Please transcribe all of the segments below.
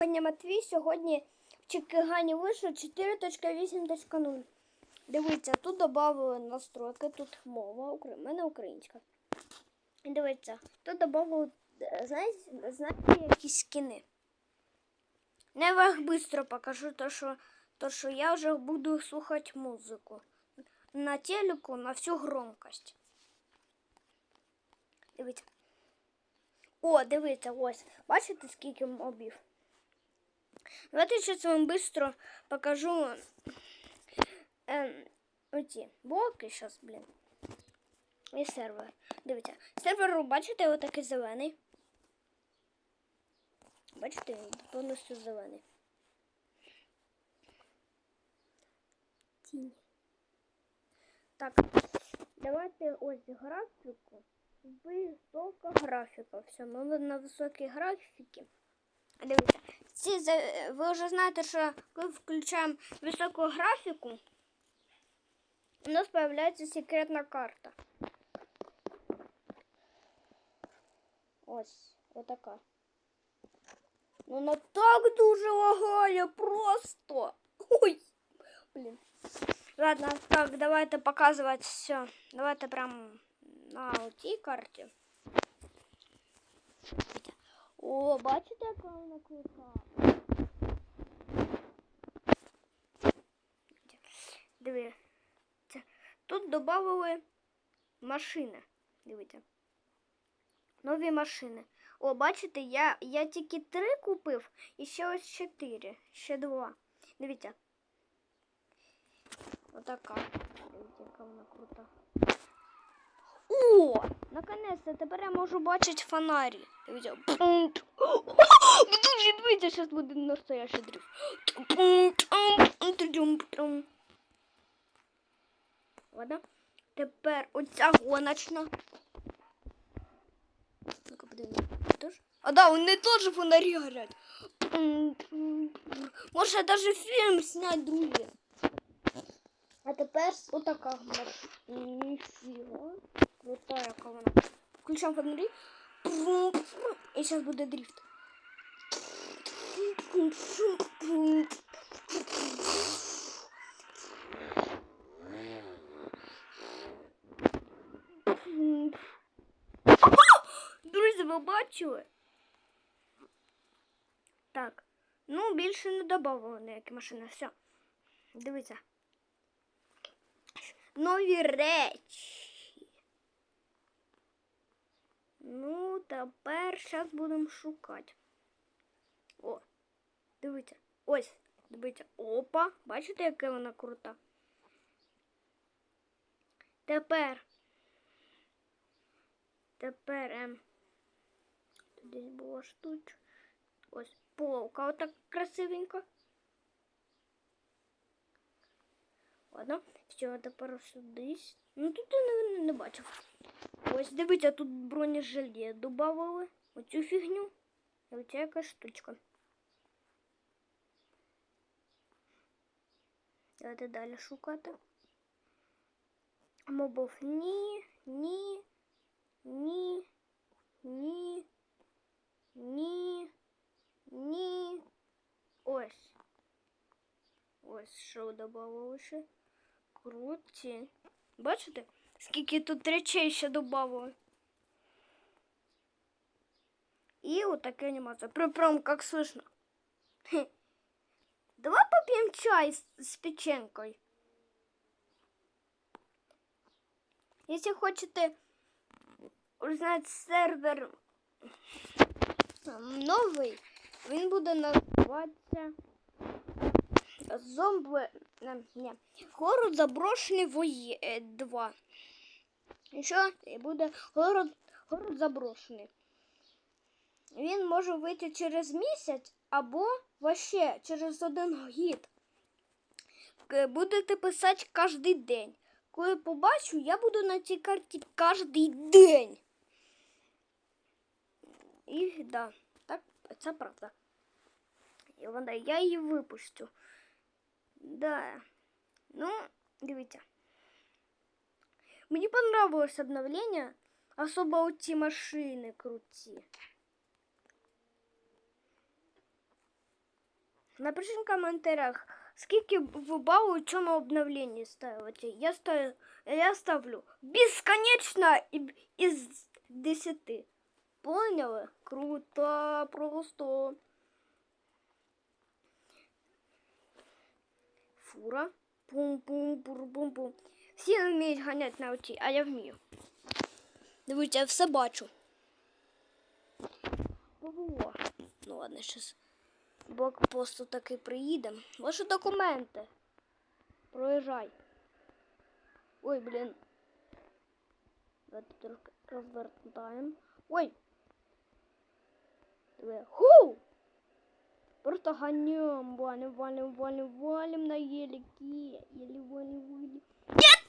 Пані Матвій сьогодні в Чикигані вийшло 4.8.0. Дивіться, тут додали настройки, тут мова, в мене українська. Дивіться, тут додали, е, знаєте, знаєте, якісь скини. Не вам швидко покажу, то що, то, що я вже буду слухати музику. На телеку на всю громкость. Дивіться. О, дивіться, ось. Бачите, скільки мобів? Давайте сейчас вам быстро покажу ем, оці блоки зараз, блін. І сервер. Дивіться. Сервер, бачите, отакий зелений. Бачите, він повністю зелений. Тінь. Так, давайте ось графіку. Висока графіка. Все, ми на високій графіки. Дивіться, ці, за- ви вже знаєте, що коли включаємо високу графіку, у нас з'являється секретна карта. Ось, отака. Ну, вона так дуже лагає просто. Ой, блін. Ладно, так, давайте показувати все. Давайте прям на цій карті. О, бачите, яка вона крута? Це- Тут додали машини. Дивіться. Нові машини. О, бачите, я, я тільки три купив і ще ось чотири. Ще два. Дивіться. Отака. Дивіться, яка вона крута. О! Наконец-то тепер я можу бачити фонарі. Дивіться. Дуже дивіться, зараз буде настоящий дрифт. Ладно. Тепер оця гоночна. А да, вони теж фонарі горять. Може навіть фільм зняти, друзі. А тепер отака Ніфіга. Крута, яка вона. Включаємо фонарі. І зараз буде дрифт. Друзі, ви бачили? Так. Ну, більше не додавали ніякі машини. Все. Дивіться. Нові речі. Ну, тепер зараз будемо шукати. О, дивіться. Ось, дивіться. Опа. Бачите, яка вона крута? Тепер. Тепер. Ем, десь була штучка. Ось полка отак красивенько. Ладно, все, тепер сюди. Ну тут я не, не бачив. Ось дивіться, тут бронежилет додавали. Оцю фігню. І оця якась штучка. Давайте далі шукати. Мобов ні, ні, ні, ні, ні, ні. Ось. Ось що додавали ще. Круті. Бачите, скільки тут речей ще додавали? І отака анімація. Прям, прям как слышно. Хе. Давай поп'ємо чай з, з печенкою. Якщо хочете узнати сервер ем, новий, він буде називатися Зомби. е, Ні. Город заброшений вої... е, 2. І що? Буде город, город заброшений. Він може вийти через місяць або вообще через один гід. Будете писати кожен день. Коли побачу, я буду на цій карті кожен день. І да, так, це правда. І вона, я її випущу. Да. Ну, дивіться. Мені понравилось обновлення, особо оці машини круті. Напишіть в коментарях, скільки ви балу у цьому обновленні ставите. Я ставлю, я ставлю безконечно і- із 10. Поняли? Круто, просто. Фура. Пум-пум-пум-пум-пум. Всі вміють ганяти на оці, а я вмію. Дивіться, я все бачу. Ого. Ну ладно, щас блокпосту таки приїдемо. Ваші документи. Проїжджай. Ой, блін. Давайте трохи розвертаємо. Ой. Диви. Ху! Просто ганем, валим, валим, валим, валим на елике. Еле валим, валим. Нет!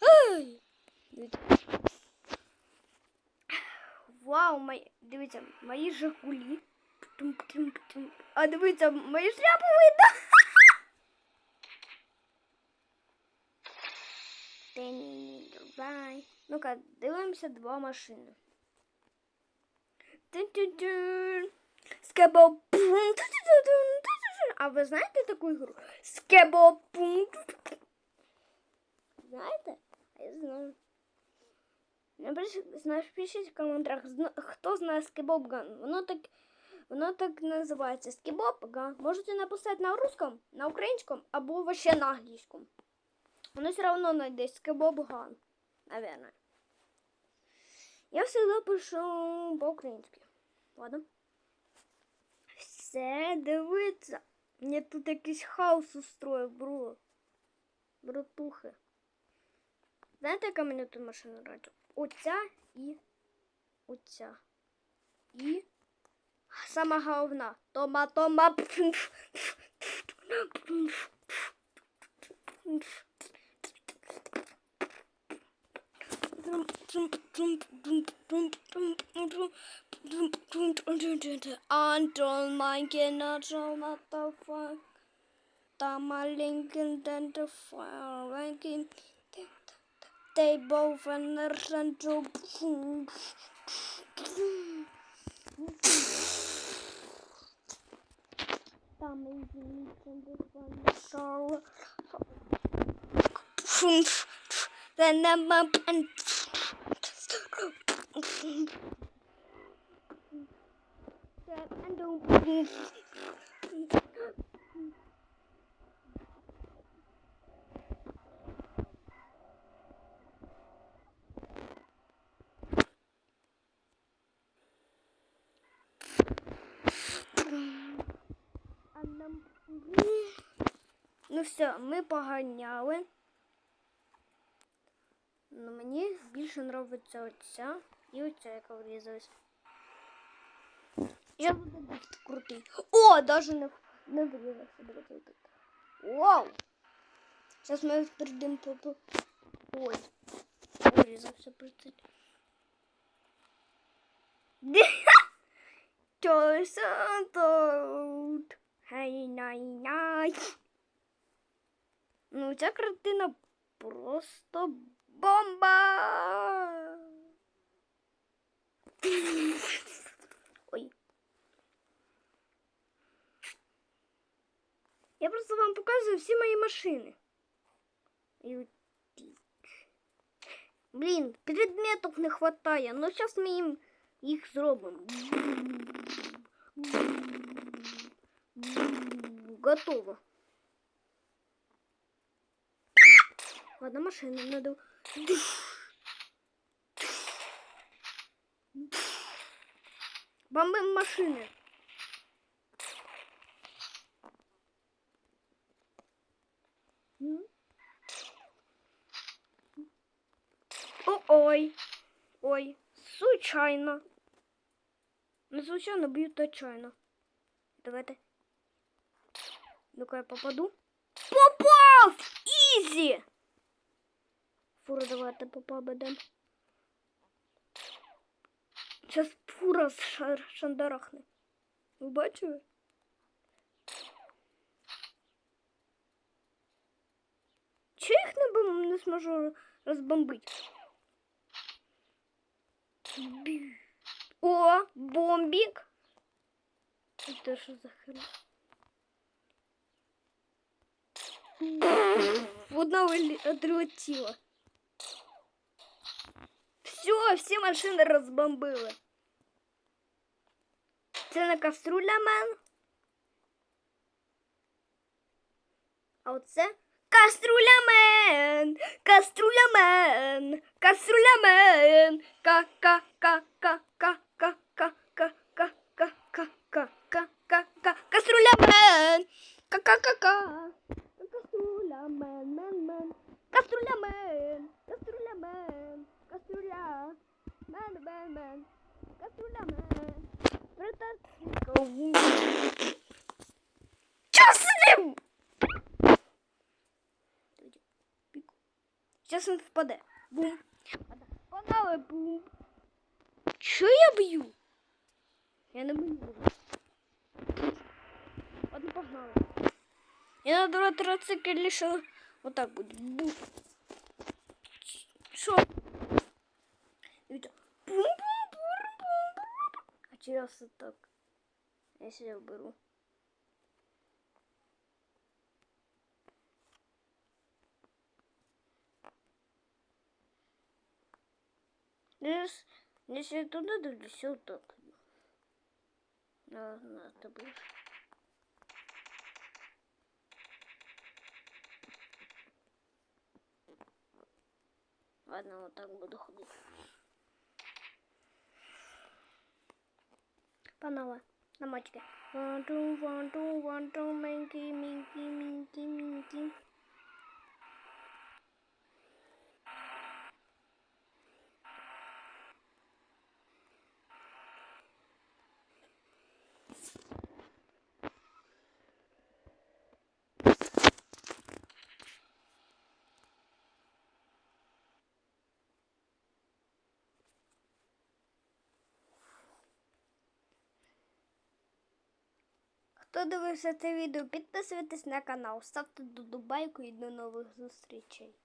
Ай! Дивіться. Вау, мої, дивіться, мої жигулі. Птум-птум-птум. А дивіться, мої шляпи видно. Тені, давай. Ну-ка, дивимося два машини. А ви знаєте таку ігру? Скебопум. Знаєте? Я знаю. Напишіть, в коментарях, хто знає скібопган. Воно так, воно так називається скібопган. Можете написати на русском, на українському або вообще на англійському. Воно все одно знайде скібопган, наверное. Я всегда пишу по-українськи. Ладно. Все, дивиться. Мені тут якийсь хаос устроїв, бро. Братухи. Знаєте, яка мені тут машина радіо? Оця і оця. І сама головна. Тома, тома. Anton, mijn kinderen zullen de fuck. Dan maar linken dan de fuck. They boven de centrum. Dan is het niet in de van. Then I'm up And don't. Ну все, ми поганяли. Ну, мені більше подобається оця і оця, яка. Я буду бути крутий. О, даже не, не врізався. Отут. Вау! Зараз ми прийдемо по... Ой. Врізався прицель. Чогось тут. Хай най най. Ну, ця картина просто бомба. Ой. Я просто вам показую всі мої машини. І от тік. Блін, предметів не хватає. Ну, зараз ми їм їх зробимо. Готово. Ладно, машину надо. Бомбим машины. О, ой. Ой, случайно. Не случайно б'ють отчаянно. Давайте. Ну-ка я попаду. Попав! Ізі! Фура, давайте попадем. Зараз пура шандарахны. Вы бачили? Чи их не, бом... не зможу розбомбити? О, бомбик! Это что за хрень? Одного отрутила. Все, все машины разбомбило. Це не каструля мен. А оце каструля мен. Каструля мен. Каструля мен. Ка ка ка ка ка ка ка ка ка ка ка ка ка ка ка каструля мен. Ка ка ка ка. Каструля мен мен мен. Каструля мен. Каструля мен. Каструля. Мен мен мен. Каструля мен. Притарка. Час з ним! Сейчас он впаде. Бум. Погнали, бум. Що я б'ю? Я не б'ю. Ладно, погнали. Я на троциклі ще отак буде. Бум. Що? Дивіться. получился так. Если я уберу. Если, если туда, то все так. Наверное, это будет. Ладно, вот так буду ходить. Kanała na maćkę. Wantu, wantu, wantu, minki, minki, minki, minki. Хто дивився це відео, підписуйтесь на канал, ставте додобайку і до нових зустрічей.